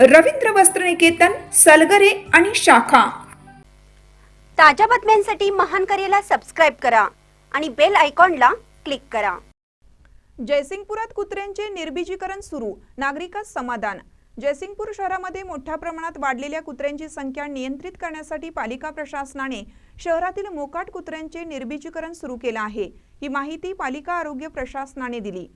रवींद्र वस्त्रनिकेतन सलगरे आणि शाखा. ताज्या बातम्यांसाठी महान करेला सबस्क्राईब करा आणि बेल आयकॉनला क्लिक करा. जयसिंगपुरात कुत्र्यांचे निर्बीजीकरण सुरू नागरिकात समाधान. जयसिंगपूर शहरामध्ये मोठ्या प्रमाणात वाढलेल्या कुत्र्यांची संख्या नियंत्रित करण्यासाठी पालिका प्रशासनाने शहरातील मोकाट कुत्र्यांचे निर्बीजीकरण सुरू केलं आहे. ही माहिती पालिका आरोग्य प्रशासनाने दिली.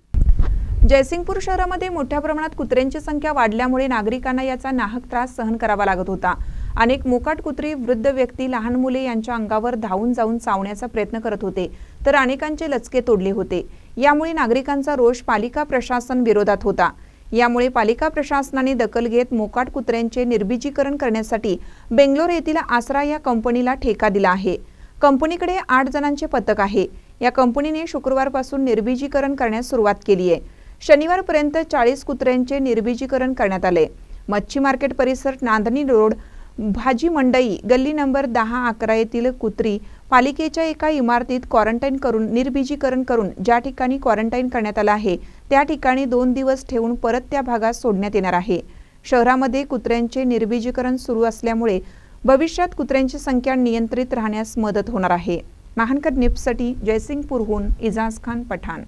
जयसिंगपूर शहरामध्ये मोठ्या प्रमाणात कुत्र्यांची संख्या वाढल्यामुळे नागरिकांना याचा नाहक त्रास सहन करावा लागत होता. अनेक मोकाट कुत्री वृद्ध व्यक्ती लहान मुले यांच्या अंगावर धावून जाऊन चावण्याचा प्रयत्न करत होते तर अनेकांचे लचके तोडले होते. यामुळे नागरिकांचा रोष पालिका प्रशासन विरोधात होता. यामुळे पालिका प्रशासनाने दखल घेत मोकाट कुत्र्यांचे निर्बीजीकरण करण्यासाठी बेंगलोर येथील आसरा या कंपनीला ठेका दिला आहे. कंपनीकडे आठ जणांचे पथक आहे. या कंपनीने शुक्रवारपासून निर्बीजीकरण करण्यास सुरुवात केली आहे. शनिवारपर्यंत चाळीस कुत्र्यांचे निर्बीजीकरण करण्यात आले. मच्छी मार्केट परिसर नांदणी रोड भाजी मंडई गल्ली नंबर दहा अकरा येथील कुत्री पालिकेच्या एका इमारतीत क्वारंटाईन करून निर्बीजीकरण करून ज्या ठिकाणी क्वारंटाईन करण्यात आलं आहे त्या ठिकाणी दोन दिवस ठेवून परत त्या भागात सोडण्यात येणार आहे. शहरामध्ये कुत्र्यांचे निर्बीजीकरण सुरू असल्यामुळे भविष्यात कुत्र्यांची संख्या नियंत्रित राहण्यास मदत होणार आहे. महानकर निप्ससाठी जयसिंगपूरहून इजाज खान पठाण.